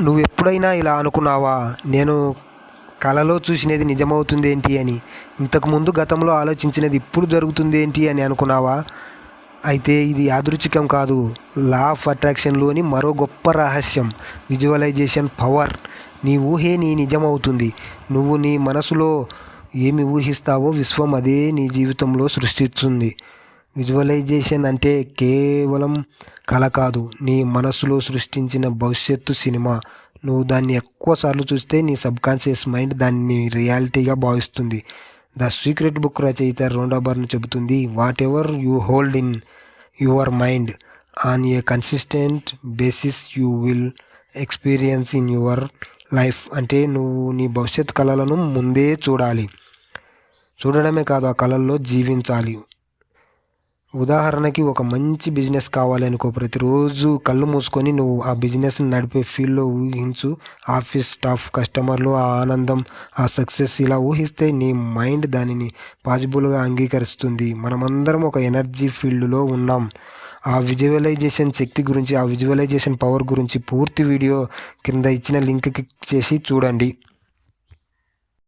నువ్వు ఎప్పుడైనా ఇలా అనుకున్నావా? నేను కలలో చూసినది నిజమవుతుంది ఏంటి అని. ఇంతకుముందు గతంలో ఆలోచించినది ఇప్పుడు జరుగుతుంది ఏంటి అని అనుకున్నావా? అయితే ఇది యాదృచ్ఛికం కాదు. లా ఆఫ్ అట్రాక్షన్లోని మరో గొప్ప రహస్యం విజువలైజేషన్ పవర్. నీ ఊహే నీ నిజమవుతుంది. నువ్వు నీ మనసులో ఏమి ఊహిస్తావో విశ్వం అదే నీ జీవితంలో సృష్టిస్తుంది. విజువలైజేషన్ అంటే కేవలం కళ కాదు. నీ మనసులో సృష్టించిన భవిష్యత్తు సినిమా. నువ్వు దాన్ని ఎక్కువసార్లు చూస్తే నీ సబ్కాన్షియస్ మైండ్ దాన్ని రియాలిటీగా భావిస్తుంది. ద సీక్రెట్ బుక్ రచయిత రోండా చెబుతుంది whatever you hold in your mind on a consistent basis you will experience in your life అంటే నువ్వు నీ భవిష్యత్ కళలను ముందే చూడాలి. చూడడమే కాదు ఆ కళల్లో జీవించాలి. ఉదాహరణకి ఒక మంచి బిజినెస్ కావాలనుకో ప్రతిరోజు కళ్ళు మూసుకొని నువ్వు ఆ బిజినెస్ని నడిపే ఫీల్డ్లో ఊహించు. ఆఫీస్ స్టాఫ్ కస్టమర్లు ఆ ఆనందం ఆ సక్సెస్ ఇలా ఊహిస్తే నీ మైండ్ దానిని పాజిబుల్గా అంగీకరిస్తుంది. మనమందరం ఒక ఎనర్జీ ఫీల్డ్లో ఉన్నాం. ఆ విజువలైజేషన్ శక్తి గురించి ఆ విజువలైజేషన్ పవర్ గురించి పూర్తి వీడియో కింద ఇచ్చిన లింక్ చేసి చూడండి.